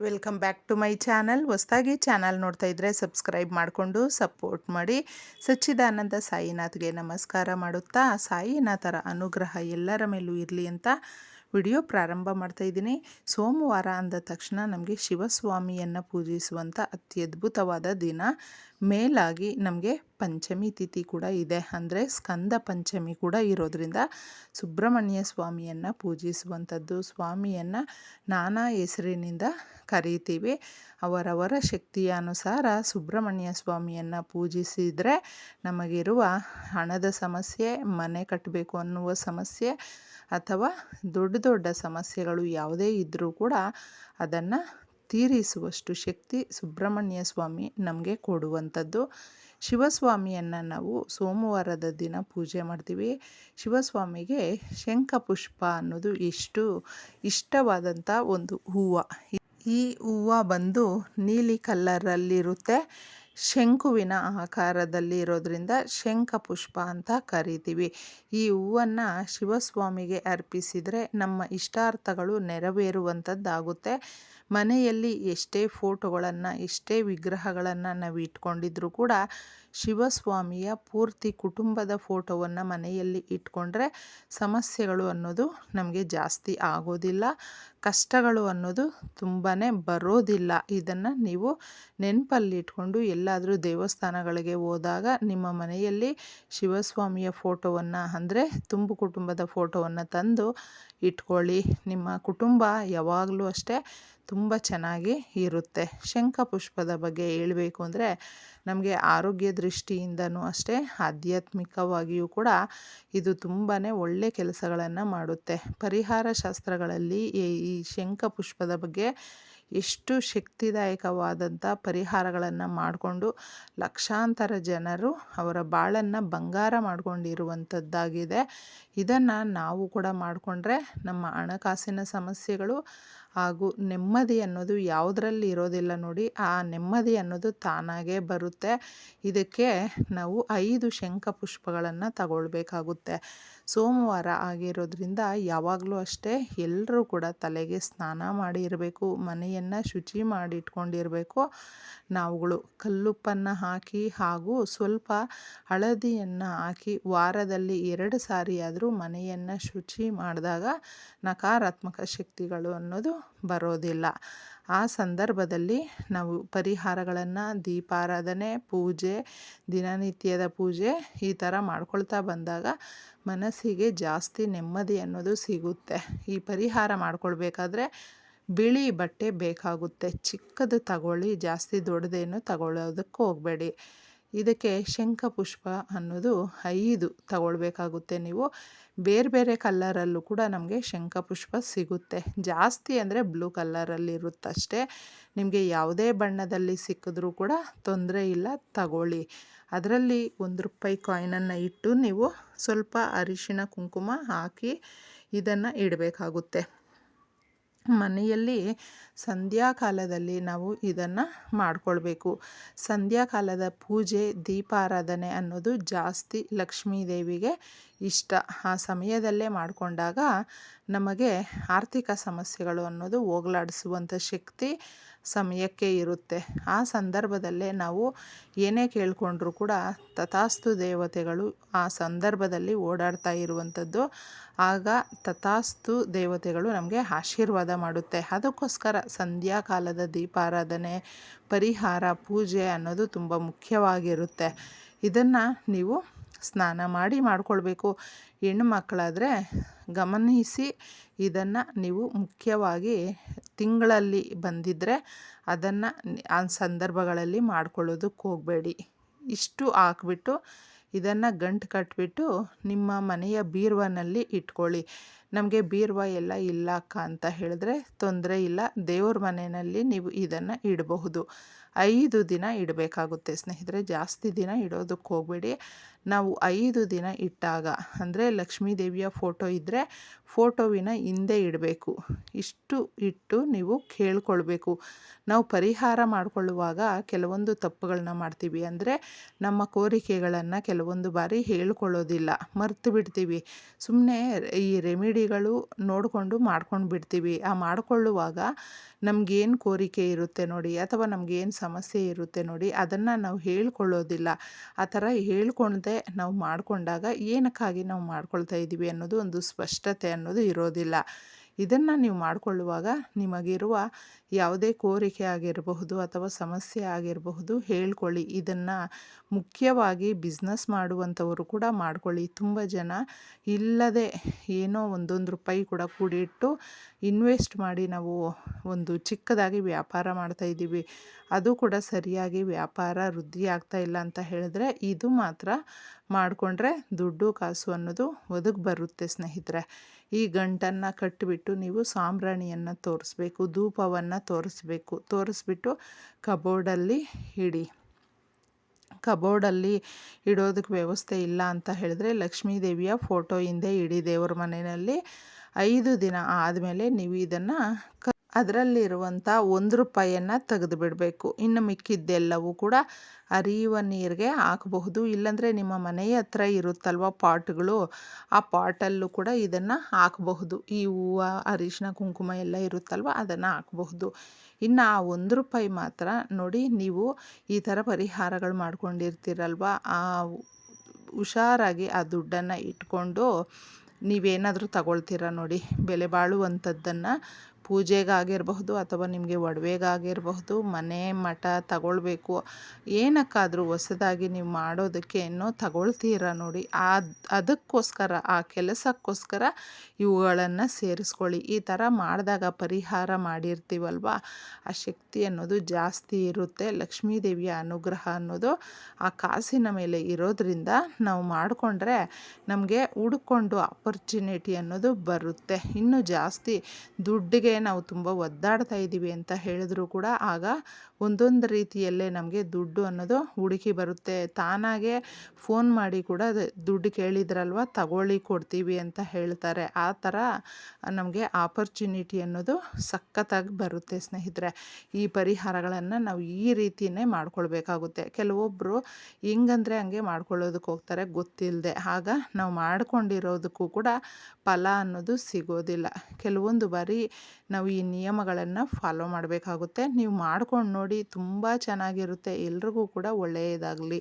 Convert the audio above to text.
Welcome back to my channel ಹೊಸ್ದಾಗಿ channel ನೋಡ್ತಾ ಇದ್ದರೆ ಸಬ್ಸ್ಕ್ರೈಬ್ ಮಾಡಿಕೊಂಡು ಸಪೋರ್ಟ್ ಮಾಡಿ. ಸಚ್ಚಿದಾನಂದ ಸಾಯಿನಾಥ್ಗೆ ನಮಸ್ಕಾರ ಮಾಡುತ್ತಾ, ಸಾಯಿನಾಥರ ಅನುಗ್ರಹ ಎಲ್ಲರ ಮೇಲೂ ಇರಲಿ ಅಂತ ವಿಡಿಯೋ ಪ್ರಾರಂಭ ಮಾಡ್ತಾ ಇದ್ದೀನಿ. ಸೋಮವಾರ ಅಂದ ತಕ್ಷಣ ನಮಗೆ ಶಿವಸ್ವಾಮಿಯನ್ನು ಪೂಜಿಸುವಂಥ ಅತ್ಯದ್ಭುತವಾದ ದಿನ. ಮೇಲಾಗಿ ನಮಗೆ ಪಂಚಮಿ ತಿಥಿ ಕೂಡ ಇದೆ. ಅಂದರೆ ಸ್ಕಂದ ಪಂಚಮಿ ಕೂಡ ಇರೋದ್ರಿಂದ ಸುಬ್ರಹ್ಮಣ್ಯ ಸ್ವಾಮಿಯನ್ನು ಪೂಜಿಸುವಂಥದ್ದು, ಸ್ವಾಮಿಯನ್ನು ನಾನಾ ಹೆಸರಿನಿಂದ ಕರೀತೀವಿ. ಅವರವರ ಶಕ್ತಿಯ ಅನುಸಾರ ಸುಬ್ರಹ್ಮಣ್ಯ ಸ್ವಾಮಿಯನ್ನು ಪೂಜಿಸಿದರೆ ನಮಗಿರುವ ಹಣದ ಸಮಸ್ಯೆ, ಮನೆ ಕಟ್ಟಬೇಕು ಅನ್ನುವ ಸಮಸ್ಯೆ ಅಥವಾ ದೊಡ್ಡ ದೊಡ್ಡ ಸಮಸ್ಯೆಗಳು ಯಾವುದೇ ಇದ್ದರೂ ಕೂಡ ಅದನ್ನು ತೀರಿಸುವಷ್ಟು ಶಕ್ತಿ ಸುಬ್ರಹ್ಮಣ್ಯ ಸ್ವಾಮಿ ನಮಗೆ ಕೊಡುವಂಥದ್ದು. ಶಿವಸ್ವಾಮಿಯನ್ನು ನಾವು ಸೋಮವಾರದ ದಿನ ಪೂಜೆ ಮಾಡ್ತೀವಿ. ಶಿವಸ್ವಾಮಿಗೆ ಶಂಖಪುಷ್ಪ ಅನ್ನೋದು ಎಷ್ಟು ಇಷ್ಟವಾದಂಥ ಒಂದು ಹೂವು. ಈ ಹೂವು ಬಂದು ನೀಲಿ ಕಲ್ಲರಲ್ಲಿರುತ್ತೆ ಶಂಕುವಿನ ಆಕಾರದಲ್ಲಿ ಇರೋದ್ರಿಂದ ಶಂಖ ಪುಷ್ಪ ಅಂತ ಕರಿತೀವಿ. ಈ ಹೂವನ್ನು ಶಿವಸ್ವಾಮಿಗೆ ಅರ್ಪಿಸಿದರೆ ನಮ್ಮ ಇಷ್ಟಾರ್ಥಗಳು ನೆರವೇರುವಂಥದ್ದಾಗುತ್ತೆ ಮನೆಯಲ್ಲಿ ಎಷ್ಟೇ ಫೋಟೋಗಳನ್ನು ಎಷ್ಟೇ ವಿಗ್ರಹಗಳನ್ನು ನಾವು ಇಟ್ಕೊಂಡಿದ್ರೂ ಕೂಡ ಶಿವಸ್ವಾಮಿಯ ಪೂರ್ತಿ ಕುಟುಂಬದ ಫೋಟೋವನ್ನು ಮನೆಯಲ್ಲಿ ಇಟ್ಕೊಂಡ್ರೆ ಸಮಸ್ಯೆಗಳು ಅನ್ನೋದು ನಮಗೆ ಜಾಸ್ತಿ ಆಗೋದಿಲ್ಲ. ಕಷ್ಟಗಳು ಅನ್ನೋದು ತುಂಬಾ ಬರೋದಿಲ್ಲ. ಇದನ್ನು ನೀವು ನೆನಪಲ್ಲಿ ಇಟ್ಕೊಂಡು ಎಲ್ಲಾದರೂ ದೇವಸ್ಥಾನಗಳಿಗೆ ಹೋದಾಗ ನಿಮ್ಮ ಮನೆಯಲ್ಲಿ ಶಿವಸ್ವಾಮಿಯ ಫೋಟೋವನ್ನು ಅಂದರೆ ತುಂಬು ಕುಟುಂಬದ ಫೋಟೋವನ್ನು ತಂದು ಇಟ್ಕೊಳ್ಳಿ. ನಿಮ್ಮ ಕುಟುಂಬ ಯಾವಾಗಲೂ ಅಷ್ಟೇ ತುಂಬ ಚೆನ್ನಾಗಿ ಇರುತ್ತೆ. ಶಂಖಪುಷ್ಪದ ಬಗ್ಗೆ ಹೇಳಬೇಕು ಅಂದರೆ ನಮಗೆ ಆರೋಗ್ಯ ದೃಷ್ಟಿಯಿಂದನೂ ಅಷ್ಟೇ ಆಧ್ಯಾತ್ಮಿಕವಾಗಿಯೂ ಕೂಡ ಇದು ತುಂಬಾ ಒಳ್ಳೆ ಕೆಲಸಗಳನ್ನು ಮಾಡುತ್ತೆ. ಪರಿಹಾರ ಶಾಸ್ತ್ರಗಳಲ್ಲಿ ಈ ಶಂಖ ಪುಷ್ಪದ ಬಗ್ಗೆ ಎಷ್ಟು ಶಕ್ತಿದಾಯಕವಾದಂಥ ಪರಿಹಾರಗಳನ್ನು ಮಾಡಿಕೊಂಡು ಲಕ್ಷಾಂತರ ಜನರು ಅವರ ಬಾಳನ್ನು ಬಂಗಾರ ಮಾಡಿಕೊಂಡಿರುವಂಥದ್ದಾಗಿದೆ ಇದನ್ನು ನಾವು ಕೂಡ ಮಾಡಿಕೊಂಡ್ರೆ ನಮ್ಮ ಹಣಕಾಸಿನ ಸಮಸ್ಯೆಗಳು ಹಾಗೂ ನೆಮ್ಮದಿ ಅನ್ನೋದು ಯಾವುದರಲ್ಲಿ ಇರೋದಿಲ್ಲ ನೋಡಿ, ಆ ನೆಮ್ಮದಿ ಅನ್ನೋದು ತಾನಾಗೇ ಬರುತ್ತೆ. ಇದಕ್ಕೆ ನಾವು ಐದು ಶಂಖ ಪುಷ್ಪಗಳನ್ನು ತಗೊಳ್ಬೇಕಾಗುತ್ತೆ. ಸೋಮವಾರ ಆಗಿರೋದ್ರಿಂದ ಯಾವಾಗಲೂ ಅಷ್ಟೇ ಎಲ್ಲರೂ ಕೂಡ ತಲೆಗೆ ಸ್ನಾನ ಮಾಡಿ ಇರಬೇಕು, ಮನೆಯನ್ನು ಶುಚಿ ಮಾಡಿ ಇಟ್ಕೊಂಡಿರಬೇಕು. ನಾವುಗಳು ಕಲ್ಲುಪ್ಪನ್ನು ಹಾಕಿ ಹಾಗೂ ಸ್ವಲ್ಪ ಹಳದಿಯನ್ನು ಹಾಕಿ ವಾರದಲ್ಲಿ ಎರಡು ಸಾರಿ ಆದರೂ ಮನೆಯನ್ನು ಶುಚಿ ಮಾಡಿದಾಗ ನಕಾರಾತ್ಮಕ ಶಕ್ತಿಗಳು ಅನ್ನೋದು ಬರೋದಿಲ್ಲ. ಆ ಸಂದರ್ಭದಲ್ಲಿ ನಾವು ಪರಿಹಾರಗಳನ್ನು ದೀಪಾರಾಧನೆ, ಪೂಜೆ, ದಿನನಿತ್ಯದ ಪೂಜೆ ಈ ಥರ ಮಾಡ್ಕೊಳ್ತಾ ಬಂದಾಗ ಮನಸ್ಸಿಗೆ ಜಾಸ್ತಿ ನೆಮ್ಮದಿ ಅನ್ನೋದು ಸಿಗುತ್ತೆ. ಈ ಪರಿಹಾರ ಮಾಡ್ಕೊಳ್ಬೇಕಾದ್ರೆ ಬಿಳಿ ಬಟ್ಟೆ ಬೇಕಾಗುತ್ತೆ. ಚಿಕ್ಕದು ತಗೊಳ್ಳಿ, ಜಾಸ್ತಿ ದೊಡ್ಡದೇನು ತಗೊಳ್ಳೋದಕ್ಕೆ ಹೋಗಬೇಡಿ. ಇದಕ್ಕೆ ಶಂಖಪುಷ್ಪ ಅನ್ನೋದು ಐದು ತಗೊಳ್ಬೇಕಾಗುತ್ತೆ ನೀವು. ಬೇರೆ ಬೇರೆ ಕಲ್ಲರಲ್ಲೂ ಕೂಡ ನಮಗೆ ಶಂಖಪುಷ್ಪ ಸಿಗುತ್ತೆ. ಜಾಸ್ತಿ ಅಂದರೆ ಬ್ಲೂ ಕಲ್ಲರಲ್ಲಿರುತ್ತಷ್ಟೇ ನಿಮಗೆ ಯಾವುದೇ ಬಣ್ಣದಲ್ಲಿ ಸಿಕ್ಕಿದ್ರೂ ಕೂಡ ತೊಂದರೆ ಇಲ್ಲ, ತಗೊಳ್ಳಿ. ಅದರಲ್ಲಿ ಒಂದು ರೂಪಾಯಿ ಕಾಯಿನನ್ನು ಇಟ್ಟು ನೀವು ಸ್ವಲ್ಪ ಅರಿಶಿನ ಕುಂಕುಮ ಹಾಕಿ ಇದನ್ನು ಇಡಬೇಕಾಗುತ್ತೆ. ಮನೆಯಲ್ಲಿ ಸಂಧ್ಯಾಕಾಲದಲ್ಲಿ ನಾವು ಇದನ್ನು ಮಾಡಿಕೊಳ್ಬೇಕು. ಸಂಧ್ಯಾಕಾಲದ ಪೂಜೆ, ದೀಪಾರಾಧನೆ ಅನ್ನೋದು ಜಾಸ್ತಿ ಲಕ್ಷ್ಮೀ ದೇವಿಗೆ ಇಷ್ಟ. ಆ ಸಮಯದಲ್ಲೇ ಮಾಡಿಕೊಂಡಾಗ ನಮಗೆ ಆರ್ಥಿಕ ಸಮಸ್ಯೆಗಳು ಅನ್ನೋದು ಹೋಗಲಾಡಿಸುವಂಥ ಶಕ್ತಿ ಸಮಯಕ್ಕೆ ಇರುತ್ತೆ. ಆ ಸಂದರ್ಭದಲ್ಲೇ ನಾವು ಏನೇ ಕೇಳಿಕೊಂಡ್ರೂ ಕೂಡ ತಥಾಸ್ತು ದೇವತೆಗಳು ಆ ಸಂದರ್ಭದಲ್ಲಿ ಓಡಾಡ್ತಾ ಇರುವಂಥದ್ದು. ಆಗ ತಥಾಸ್ತು ದೇವತೆಗಳು ನಮಗೆ ಆಶೀರ್ವಾದ ಮಾಡುತ್ತೆ. ಅದಕ್ಕೋಸ್ಕರ ಸಂಧ್ಯಾಕಾಲದ ದೀಪಾರಾಧನೆ, ಪರಿಹಾರ, ಪೂಜೆ ಅನ್ನೋದು ತುಂಬ ಮುಖ್ಯವಾಗಿರುತ್ತೆ. ಇದನ್ನು ನೀವು ಸ್ನಾನ ಮಾಡಿ ಮಾಡಿಕೊಳ್ಬೇಕು. ಹೆಣ್ಣು ಮಕ್ಕಳಾದರೆ ಗಮನಿಸಿ ಇದನ್ನು ನೀವು ಮುಖ್ಯವಾಗಿ ತಿಂಗಳಲ್ಲಿ ಬಂದಿದ್ದರೆ ಅದನ್ನು ಆ ಸಂದರ್ಭಗಳಲ್ಲಿ ಮಾಡ್ಕೊಳ್ಳೋದಕ್ಕೆ ಹೋಗಬೇಡಿ. ಇಷ್ಟು ಹಾಕ್ಬಿಟ್ಟು ಇದನ್ನು ಗಂಟು ಕಟ್ಬಿಟ್ಟು ನಿಮ್ಮ ಮನೆಯ ಬೀರ್ವನಲ್ಲಿ ಇಟ್ಕೊಳ್ಳಿ. ನಮಗೆ ಬೀರ್ವ ಎಲ್ಲ ಇಲ್ಲ ಅಕ್ಕ ಅಂತ ಹೇಳಿದ್ರೆ ತೊಂದರೆ ಇಲ್ಲ. ದೇವ್ರ ಮನೆಯಲ್ಲಿ ನೀವು ಇದನ್ನು ಇಡಬಹುದು. ಐದು ದಿನ ಇಡಬೇಕಾಗುತ್ತೆ ಸ್ನೇಹಿತರೆ. ಜಾಸ್ತಿ ದಿನ ಇಡೋದಕ್ಕೆ ಹೋಗಬೇಡಿ. ನಾವು ಐದು ದಿನ ಇಟ್ಟಾಗ, ಅಂದರೆ ಲಕ್ಷ್ಮೀ ದೇವಿಯ ಫೋಟೋ ಇದ್ದರೆ ಫೋಟೋವಿನ ಹಿಂದೆ ಇಡಬೇಕು. ಇಷ್ಟು ಇಟ್ಟು ನೀವು ಕೇಳ್ಕೊಳ್ಬೇಕು. ನಾವು ಪರಿಹಾರ ಮಾಡಿಕೊಳ್ಳುವಾಗ ಕೆಲವೊಂದು ತಪ್ಪುಗಳನ್ನ ಮಾಡ್ತೀವಿ. ಅಂದರೆ ನಮ್ಮ ಕೋರಿಕೆಗಳನ್ನು ಕೆಲವೊಂದು ಬಾರಿ ಹೇಳ್ಕೊಳ್ಳೋದಿಲ್ಲ. ಮರ್ತು ಬಿಡ್ತೀವಿ. ಸುಮ್ಮನೆ ಈ ರೆಮಿಡಿಗಳು ನೋಡಿಕೊಂಡು ಮಾಡ್ಕೊಂಡು ಬಿಡ್ತೀವಿ. ಆ ಮಾಡಿಕೊಳ್ಳುವಾಗ ನಮಗೇನು ಕೋರಿಕೆ ಇರುತ್ತೆ ನೋಡಿ, ಅಥವಾ ನಮಗೇನು ಸಮಸ್ಯೆ ಇರುತ್ತೆ ನೋಡಿ, ಅದನ್ನು ನಾವು ಹೇಳ್ಕೊಳ್ಳೋದಿಲ್ಲ. ಆ ಥರ ಹೇಳ್ಕೊಳ್ದೆ ನಾವು ಮಾಡಿಕೊಂಡಾಗ ಏನಕ್ಕಾಗಿ ನಾವು ಮಾಡ್ಕೊಳ್ತಾ ಇದ್ದೀವಿ ಅನ್ನೋದು ಒಂದು ಸ್ಪಷ್ಟತೆ ಅನ್ನೋದು ಇರೋದಿಲ್ಲ. ಇದನ್ನು ನೀವು ಮಾಡಿಕೊಳ್ಳುವಾಗ ನಿಮಗಿರುವ ಯಾವುದೇ ಕೋರಿಕೆ ಆಗಿರಬಹುದು ಅಥವಾ ಸಮಸ್ಯೆ ಆಗಿರಬಹುದು ಹೇಳ್ಕೊಳ್ಳಿ. ಇದನ್ನು ಮುಖ್ಯವಾಗಿ ಬಿಸ್ನೆಸ್ ಮಾಡುವಂಥವರು ಕೂಡ ಮಾಡಿಕೊಳ್ಳಿ. ತುಂಬ ಜನ ಇಲ್ಲದೆ ಏನೋ ಒಂದೊಂದು ರೂಪಾಯಿ ಕೂಡ ಕೂಡಿಟ್ಟು ಇನ್ವೆಸ್ಟ್ ಮಾಡಿ ನಾವು ಒಂದು ಚಿಕ್ಕದಾಗಿ ವ್ಯಾಪಾರ ಮಾಡ್ತಾ ಇದ್ದೀವಿ. ಅದು ಕೂಡ ಸರಿಯಾಗಿ ವ್ಯಾಪಾರ ವೃದ್ಧಿ ಆಗ್ತಾ ಇಲ್ಲ ಅಂತ ಹೇಳಿದ್ರೆ ಇದು ಮಾತ್ರ ಮಾಡಿಕೊಂಡ್ರೆ ದುಡ್ಡು ಕಾಸು ಅನ್ನೋದು ಒದಗಿ ಬರುತ್ತೆ ಸ್ನೇಹಿತರೆ. ಈ ಗಂಟನ್ನು ಕಟ್ಟಿಬಿಟ್ಟು ನೀವು ಸಾಂಬ್ರಾಣಿಯನ್ನು ತೋರಿಸ್ಬೇಕು, ಧೂಪವನ್ನು ತೋರಿಸ್ಬೇಕು. ತೋರಿಸ್ಬಿಟ್ಟು ಕಬೋರ್ಡಲ್ಲಿ ಇಡಿ. ಕಬೋರ್ಡಲ್ಲಿ ಇಡೋದಕ್ಕೆ ವ್ಯವಸ್ಥೆ ಇಲ್ಲ ಅಂತ ಹೇಳಿದ್ರೆ ಲಕ್ಷ್ಮೀ ದೇವಿಯ ಫೋಟೋ ಹಿಂದೆ ಇಡಿ ದೇವ್ರ ಮನೆಯಲ್ಲಿ. ಐದು ದಿನ ಆದಮೇಲೆ ನೀವು ಇದನ್ನು ಅದರಲ್ಲಿರುವಂಥ ಒಂದು ರೂಪಾಯಿಯನ್ನು ತೆಗೆದು ಬಿಡಬೇಕು ಇನ್ನು ಮಿಕ್ಕಿದ್ದೆಲ್ಲವೂ ಕೂಡ ಹರಿಯುವ ನೀರಿಗೆ ಹಾಕಬಹುದು. ಇಲ್ಲಾಂದರೆ ನಿಮ್ಮ ಮನೆಯ ಹತ್ರ ಇರುತ್ತಲ್ವ ಪಾಟ್ಗಳು, ಆ ಪಾಟಲ್ಲೂ ಕೂಡ ಇದನ್ನು ಹಾಕಬಹುದು. ಈ ಹೂವು, ಅರಿಶಿನ, ಕುಂಕುಮ ಎಲ್ಲ ಇರುತ್ತಲ್ವ ಅದನ್ನು ಹಾಕಬಹುದು. ಇನ್ನು ಆ ಒಂದು ರೂಪಾಯಿ ಮಾತ್ರ ನೋಡಿ ನೀವು ಈ ಥರ ಪರಿಹಾರಗಳು ಮಾಡ್ಕೊಂಡಿರ್ತೀರಲ್ವ? ಆ ಹುಷಾರಾಗಿ ಆ ದುಡ್ಡನ್ನು ಇಟ್ಕೊಂಡು ನೀವೇನಾದರೂ ತಗೊಳ್ತೀರ ನೋಡಿ? ಬೆಲೆ ಬಾಳುವಂಥದ್ದನ್ನು ಪೂಜೆಗಾಗಿರಬಹುದು ಅಥವಾ ನಿಮಗೆ ಒಡವೆಗಾಗಿರಬಹುದು, ಮನೆ ಮಠ ತಗೊಳ್ಬೇಕು, ಏನಕ್ಕಾದರೂ ಹೊಸದಾಗಿ ನೀವು ಮಾಡೋದಕ್ಕೆ ಏನೋ ತಗೊಳ್ತೀರ ನೋಡಿ. ಆ ಅದಕ್ಕೋಸ್ಕರ, ಆ ಕೆಲಸಕ್ಕೋಸ್ಕರ ಇವುಗಳನ್ನು ಸೇರಿಸ್ಕೊಳ್ಳಿ. ಈ ಥರ ಮಾಡಿದಾಗ ಪರಿಹಾರ ಮಾಡಿರ್ತೀವಲ್ವ? ಆ ಶಕ್ತಿ ಅನ್ನೋದು ಜಾಸ್ತಿ ಇರುತ್ತೆ. ಲಕ್ಷ್ಮೀ ದೇವಿಯ ಅನುಗ್ರಹ ಅನ್ನೋದು ಆ ಕಾಸಿನ ಮೇಲೆ ಇರೋದ್ರಿಂದ ನಾವು ಮಾಡಿಕೊಂಡ್ರೆ ನಮಗೆ ಹುಡ್ಕೊಂಡು ಅಪರ್ಚುನಿಟಿ ಅನ್ನೋದು ಬರುತ್ತೆ. ಇನ್ನು ಜಾಸ್ತಿ ದುಡ್ಡಿಗೆ ನಾವು ತುಂಬ ಒದ್ದಾಡ್ತಾ ಇದ್ದೀವಿ ಅಂತ ಹೇಳಿದ್ರು ಕೂಡ ಆಗ ಒಂದೊಂದು ರೀತಿಯಲ್ಲೇ ನಮಗೆ ದುಡ್ಡು ಅನ್ನೋದು ಹುಡುಕಿ ಬರುತ್ತೆ. ತಾನಾಗೆ ಫೋನ್ ಮಾಡಿ ಕೂಡ ದುಡ್ಡು ಕೇಳಿದ್ರಲ್ವ, ತಗೊಳ್ಳಿ ಕೊಡ್ತೀವಿ ಅಂತ ಹೇಳ್ತಾರೆ. ಆ ಥರ ನಮಗೆ ಆಪರ್ಚುನಿಟಿ ಅನ್ನೋದು ಸಖತ್ತಾಗಿ ಬರುತ್ತೆ ಸ್ನೇಹಿತರೆ. ಈ ಪರಿಹಾರಗಳನ್ನು ನಾವು ಈ ರೀತಿಯೇ ಮಾಡ್ಕೊಳ್ಬೇಕಾಗುತ್ತೆ. ಕೆಲವೊಬ್ಬರು ಹಿಂಗಂದರೆ ಹಂಗೆ ಮಾಡ್ಕೊಳ್ಳೋದಕ್ಕೆ ಹೋಗ್ತಾರೆ ಗೊತ್ತಿಲ್ಲದೆ ಆಗ ನಾವು ಮಾಡ್ಕೊಂಡಿರೋದಕ್ಕೂ ಕೂಡ ಫಲ ಅನ್ನೋದು ಸಿಗೋದಿಲ್ಲ. ಕೆಲವೊಂದು ಬಾರಿ ನಾವು ಈ ನಿಯಮಗಳನ್ನು ಫಾಲೋ ಮಾಡಬೇಕಾಗುತ್ತೆ. ನೀವು ಮಾಡ್ಕೊಂಡು ನೋಡಿ ತುಂಬ ಚೆನ್ನಾಗಿರುತ್ತೆ. ಎಲ್ರಿಗೂ ಕೂಡ ಒಳ್ಳೆಯದಾಗಲಿ.